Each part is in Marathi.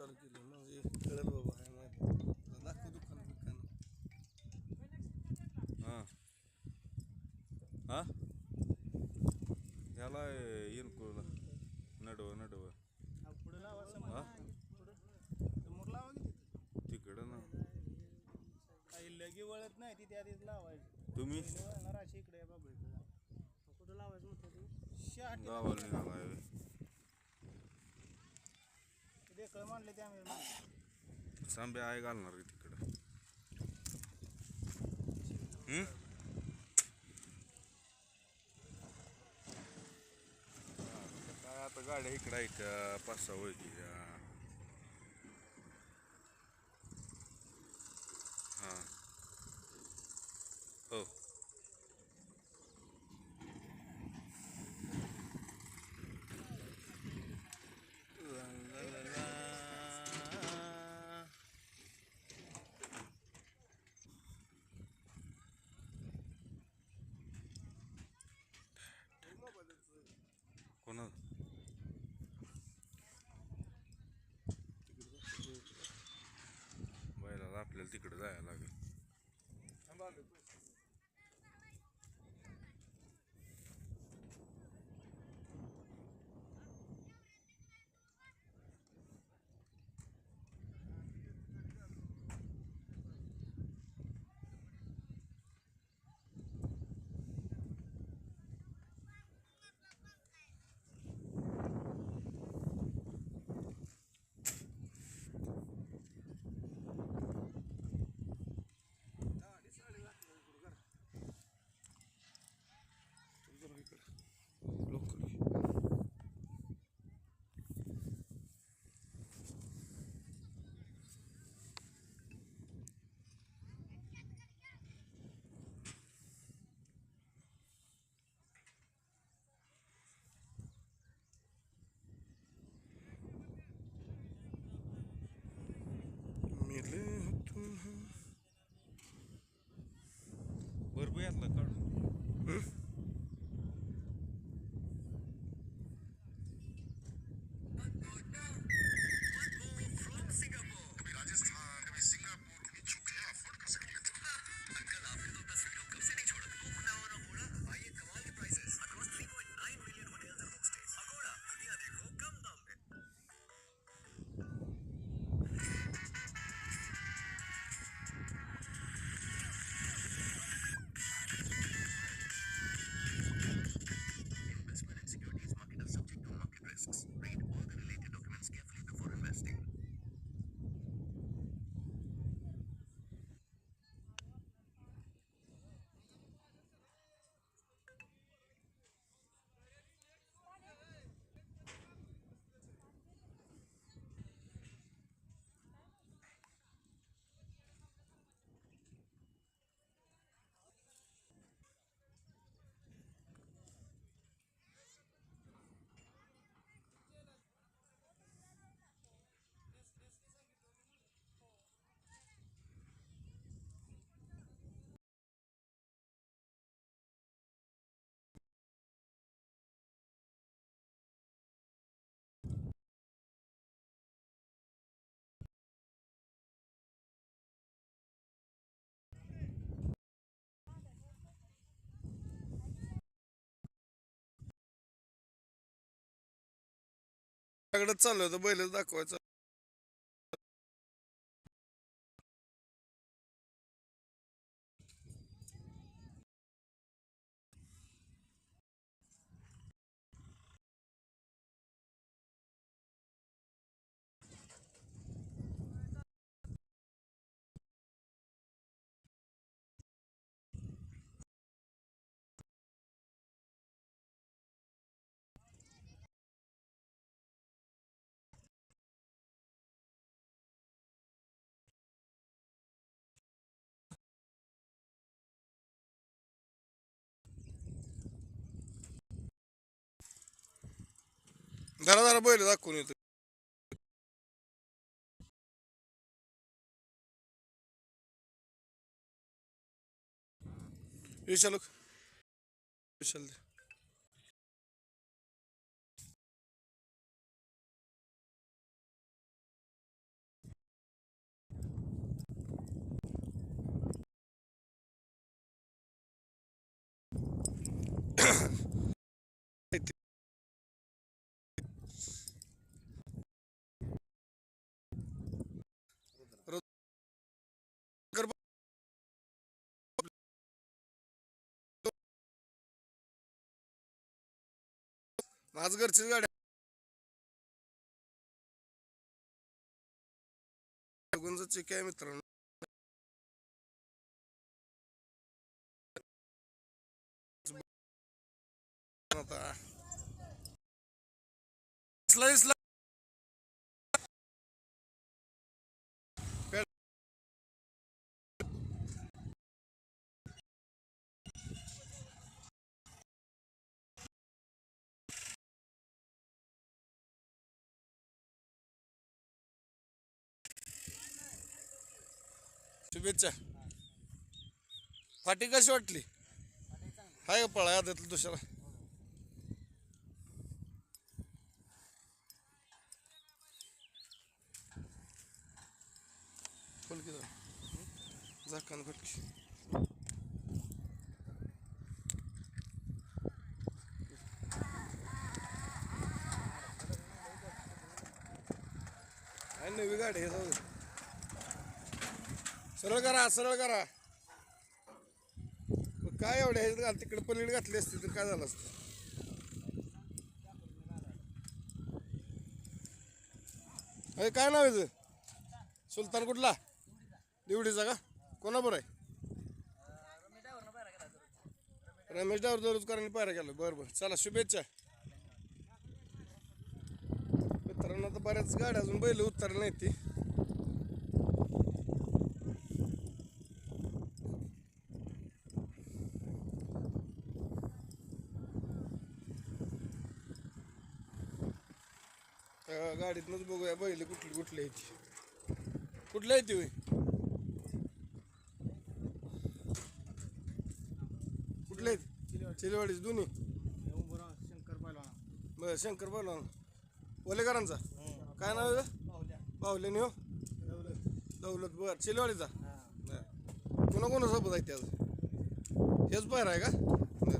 चालू केली. म्हणजे कळेल बाबा आहे माहिती दाखव दुकान दुकान हां. हां? ह्याला येनकुळला नडवं नडवं. पुढे लावा समोर लावा की तिथं. तिकडं ना. काही लगी वळत नाही ती त्या आधीच लावायची. तुम्ही? वळणार अशी इकडे. बाबा कुठं लावायचं म्हणतो गावाला निघालाय होय. देखळ मांडले ते आम्ही सांबे आहे घालणार आहे तिकडं हम्म? काय आता गाड्या इकडं आहेत पाच सहा ओळखीच्या हा हो ला, ला, ला, ला. कोणा बैलाला आपल्याला तिकडं जायला लागेल. भरपूर यातला काढ सगळं चालू होतं बैलच दाखवायचं. Daralara böyle daha konuyordu. Yürü çabuk. Yükseldi. आज घरचीच गाडी गुंज आहे मित्रांनो. आता. शुभेच्छा. फाटी कशी वाटली? हाय का पळा देतलं दुसरा खोल की जरा. फटकी नवी गाडी आहे जाऊ सरळ करा सरळ करा. मग काय एवढ्या ह्याच्यात घाल तिकडे पलीड घातली असती तर काय झालं असतं? अरे काय नाव आहे सुलतान कुठला? निवडीचा का? कोणाबर आहे? रमेश डावर दररोजकरांनी पायऱ्या केलं बरं बरं. चला शुभेच्छा. मित्रांना तर बऱ्याच गाड्या अजून बैल उतरले नाही ती त्या गाडीतनंच बघूया बैल कुठली कुठली आहे ती कुठली आहे ती होय? कुठले आहेत? दोन्ही? शंकर पहिलवान बरं शंकर बोला ओलेकरांचा काय नाव आहे? बाहुल्याने हो? दौलत. बर चिलवाडीचा? कोणा कोणा सोबत आहे त्याचं हेच बाहेर आहे का?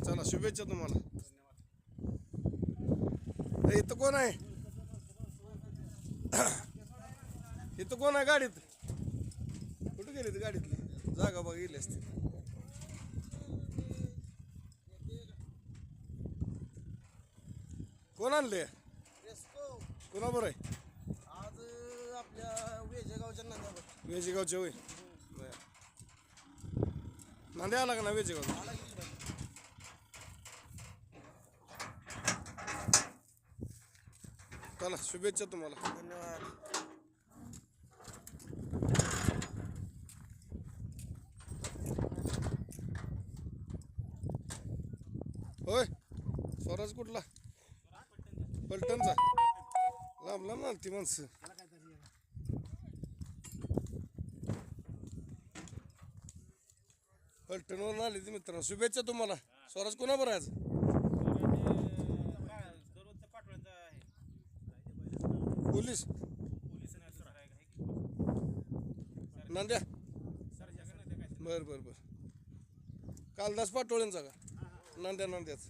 चला शुभेच्छा तुम्हाला. इथं कोण आहे? इथं कोण आहे गाडीत? कुठं गेली ती गाडीतली? जागा बघा गेली असते. कोण आणले कोणाबरोबर आहे? आज आपल्या वेजेगावच्या नंदावर वेजेगावचे होय. नांदे आला का ना वेजेगाव चला शुभेच्छा तुम्हाला. धन्यवाद. होय स्वराज कुठला? पलटणचा. लांब लांब ना ती माणसं. पलटणवरून आली ती मित्रांनो. शुभेच्छा तुम्हाला. स्वराज कोणाबरोबर आहे आज? पोलीस. नांद्या. बर बर बर. कालदास पाटोळ्यांचा का? नांद्या नांद्याच.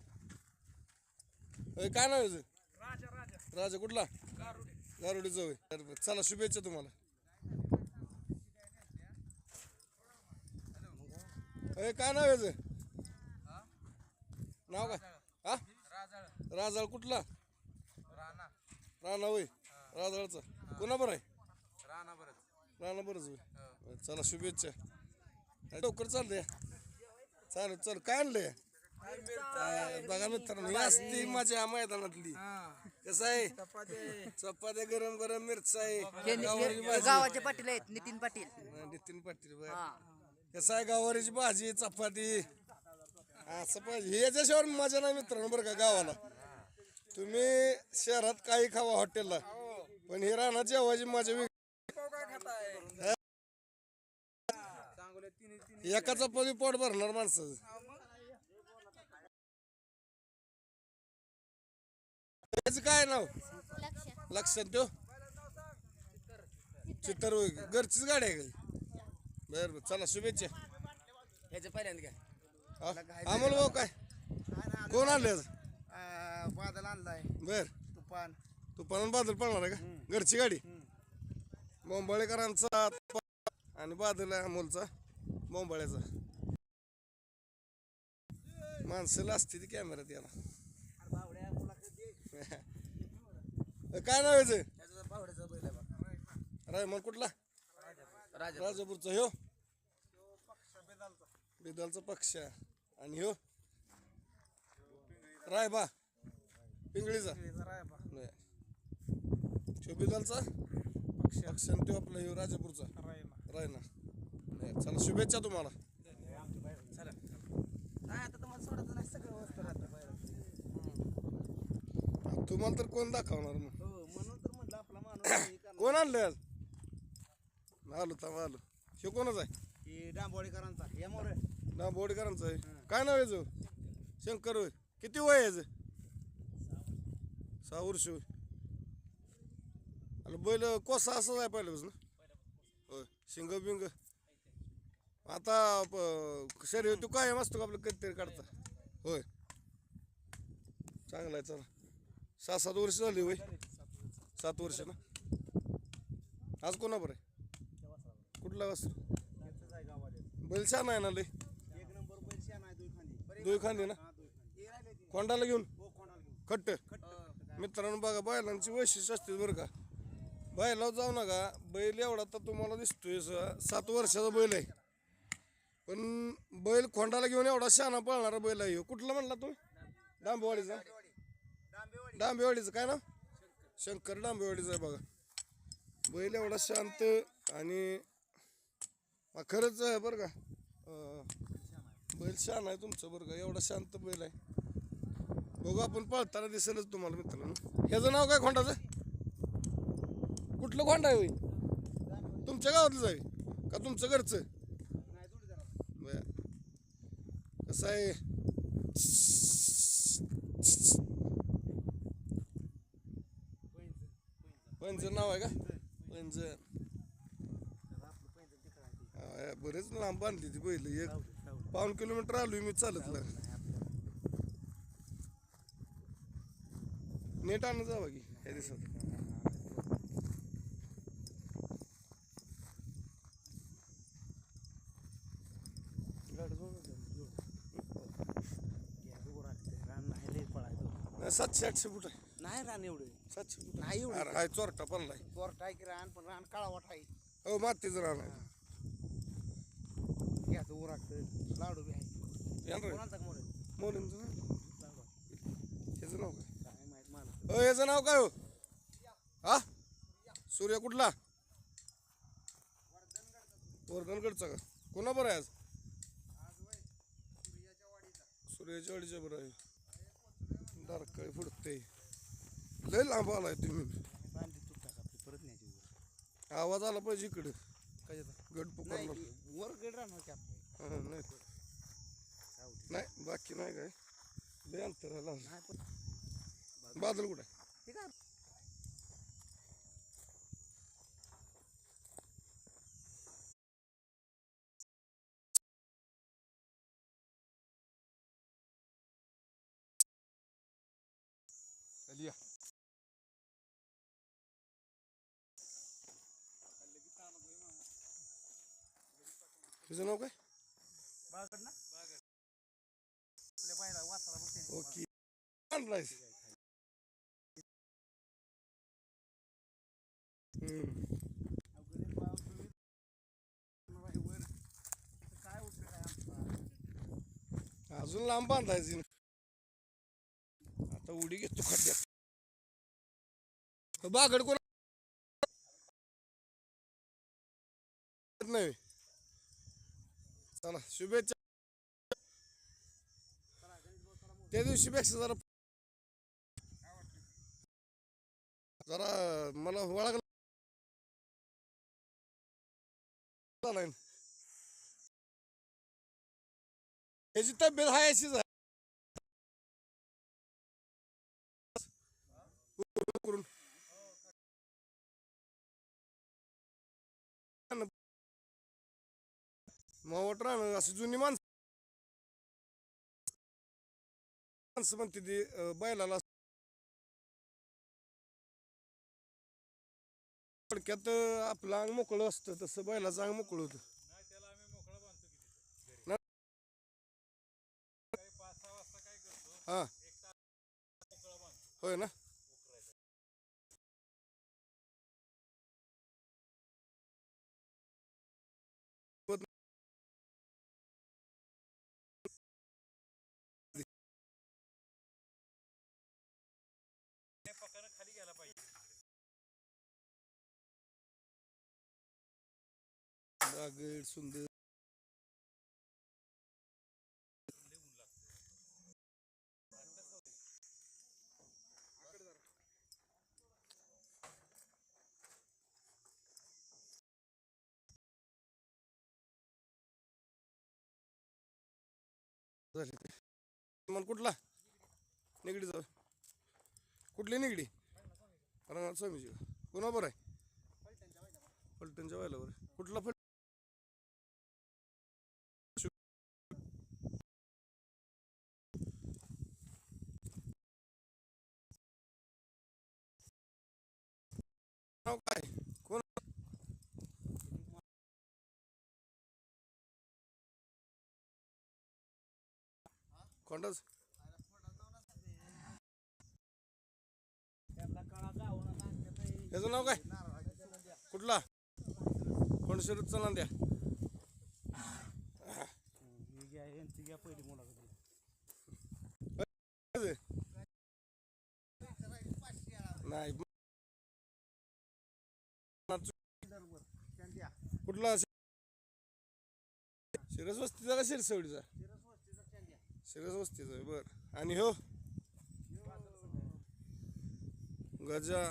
काय नाव आहे याचं? राजा कुठला? गारुडी. जवळ बरं बरं. चला शुभेच्छा तुम्हाला. अरे काय नाव आहे? नाव काय? हा? राजाळ. कुठला? राणा होय. राजाळचा कोणा बरं आहे? राणा बरंच होय. बरं, चला शुभेच्छा. अरे, लवकर चाललंय चालेल चल काय आणलंय? काय, बघा मित्रांनो ही असती माझ्या मैदानातली. कसं आहे? चपात्या गरम गरम मिरचा आहे. गावाची भाजी. गावाचे पाटील आहेत नितीन पाटील. नितीन पाटील बर. कसं आहे गावारीची भाजी चपाती? असं पाहिजे. हे याच्याशिवाय मजा नाही मित्रांनो बरं का गावाला. तुम्ही शहरात काही खावा हॉटेलला. पण हे राहणार जेवायची मजा वेगळी. हा? एका चपाती पोट भरणार त्याचं काय नाव? लक्षात ठेव चित्तर होय. घरचीच गाडी आहे बर बर. चला शुभेच्छा. ह्याचं पहिल्यांदा काय हा? अमोल भाऊ काय? कोण आणले? बादल आणलाय. बर. तुफान. तू पण बादल पळणार आहे का? घरची गाडी? बोंबाळेकरांचा आणि बादल अमोलचा. बोंबाळ्याचा. माणसं असते ती कॅमेऱ्यात याला. काय नाव याचं? रायमन कुठला? राजापूरचा ह्यो? बिदलचा. पक्ष आणि ह्यो? रायबा. पिंगळीचा. ह्यो बिदलचा पक्ष. आणि तो आपला ह्यो राजापूरचा. रायना. नाही, चला शुभेच्छा तुम्हाला. तुम्हाला तर कोण दाखवणार मग? हो म्हणून तर म्हटलं आपला माणूस हे करणार. कोण आणलंय आज? आलो थांब आलो. ह्यो कोणाच आहे? हे डांबोळीकरांचा या मोर ना बोडकरांचं आहे. काय नाव आहे याचं? शंकर होय. किती वय आहे याचं? सहा वर्ष होय. आणि बैल कोसा असंच आहे पहिल्यापासून होय शिंग बिंग. आता प- शरीर तू काय मस्त आपलं? कधीतरी काढता. होय. चांगला आहे चला. सहा सात वर्ष झाली होय. सात वर्ष ना? आज कोणाबर आहे? कुठला वाजता बैल छान आहे ना लय? एक नंबर दुई खांदी खांदे ना? कोंडाला घेऊन? घेऊन खट्ट. मित्रांनो बघा बैलांची वैशिष्ट्य असते बरं का. बैलावर जाऊ नका. बैल एवढा तर तुम्हाला दिसतोय स- सात वर्षाचा बैल आहे. पण बैल खोंडाला घेऊन एवढा शहाणा पळणारा बैल आहे कुठला म्हणला तू डांबेवाडीचा? डांबेवाडीचं. काय ना शंकर डांबेवाडीचा आहे बघा. बैल एवढा शांत आणि खरंच आहे बरं का. बैल शान आहे तुमचं बरं का. एवढा शांत बैल आहे. बघू आपण पळताना दिसेलच तुम्हाला मित्रांनो. ह्याचं नाव काय खोंडाचं? कुठलं खोंड आहे तुमच्या गावातलं आहे का तुमचं घरचं? बर. कसं आहे? पंजन नाव आहे का? पंजन बरेच लांब बांधली ती बैल. एक पाऊन किलोमीटर आलोय मी चालत नेट आणून जावा की ह्या दिवसात. सातशे आठशे फूट आहे. नाही रान एवढे. सातशे फूट नाही एवढं. अरे हाय चोरटा पडलाय. कोर्ट आहे की रान पण रान काळावट आहे. हो मातीचं रान आहे. घ्यायचं उरागतं लाडू बी आहे. येणार रे. कोणाचा मोर मोलींचं ना ह्याचं नाव काय? काय माहीत मला. अ याचं नाव काय हो? हा? सूर्य कुठला? वर्धनगडचा का? कोणा बरं आहे आज? सूर्याच्या वाडीच्या बरं आहे. दारकाळी फुडते. लय लांब आलाय तुम्ही. बांधली आपली परत न्यायची वर. आवाज आला पाहिजे इकडे. कशाचा गड पुकारला. वर गड राहणार की आपलं. हा, नाही. नाही बाकी नाही काय. लय अंतर आहे लांब. नाही पण बादल कुठे ठीक आहे तुझं नाव काय? बागड ना? आपल्या. ओके. आणलायस. अजून लांब बांधायची आता उडी घेतो खड्ड्यात. बागड कोण नाही चला शुभेच्छा. त्या दिवशी पेक्षा जरा जरा मला वळखला नाही. त्याची तब्येत हाय अशीच आहे. करून मावट राहणं अशी जुनी माणसं माणसं म्हणते ती अं, बैलाला थोडक्यात अं, आपलं अंग मोकळं असतं तसं बैलाचं अंग मोकळं होतं. हा. होय ना? रागड सुंदर मग कुठला? निगडी जाऊ. कुठली निगडी? रंगाल स्वामीची का? आहे? फलटणच्या व्हायला बरं. कुठला फल नाव काय कोण कोणच याचं नाव काय कुठला कोण शरद चला द्या घ्या घ्या पहिली मुलाखत नाही कुठला शिरस वस्तीचा का शिरसवडीचा? शिरस वस्तीचा आहे, बर. आणि हो? गजा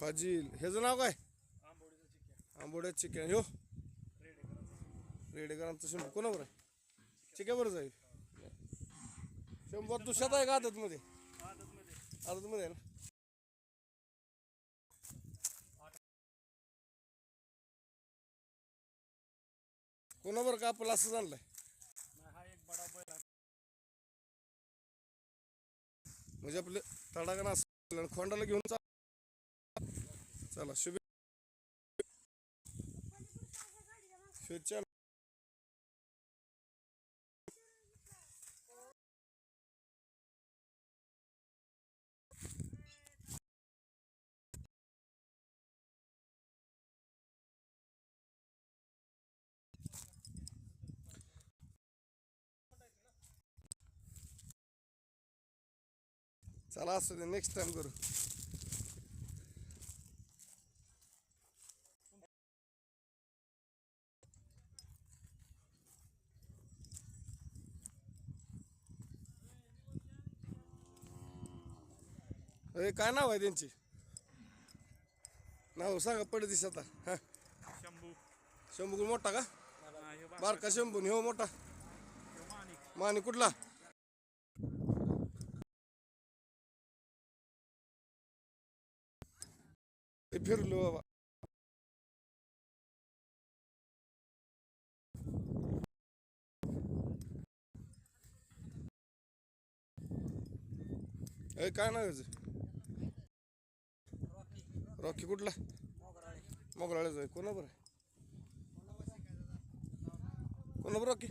फाजील ह्याचं नाव काय? आंबोड्या चिकन हो. रेडेकरांचं शंभू. कोणावर आहे? चिक्यावर जाईल शंभू तू आहे का आदत मध्ये आदत मध्ये आहे ना? कोणावर का आपला असं चाललंय हा एक बडा बैल म्हणजे आपले तडागण असं आणि खोंडाला घेऊन चला शुभे शुभेच्छा. चला असू दे नेक्स्ट टाइम करू. अरे काय नाव आहे त्यांची? नाव सांगा पडे दिस आता. हा. शंभू. शंभू मोठा का? बारका शंभू हो मोठा. मानी कुठला? फिरलो बाबा. ए काय नाव याचं? रॉकी कुठला? मोगराळ्याचा आहे. कोणाबर आहे? कोणाबर रॉकी?